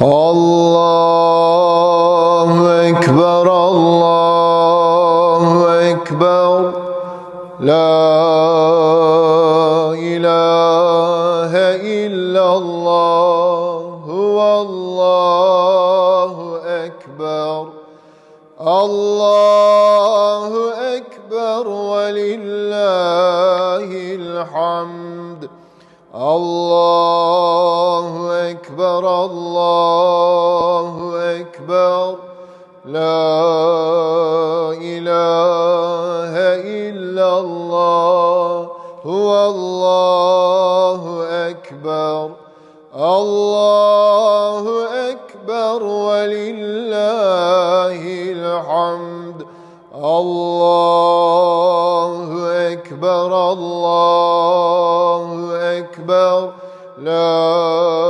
Allahu Ekber, Allahu Ekber. La ilahe illallah, Allahu Ekber. Allahu Ekber ve lillahil hamd. Allahu Ekber, Allahu Ekber. La ilahe illallah. Allahu Ekber. Allahu Ekber ve lillahil hamd. Allahu Ekber, Allahu Ekber. La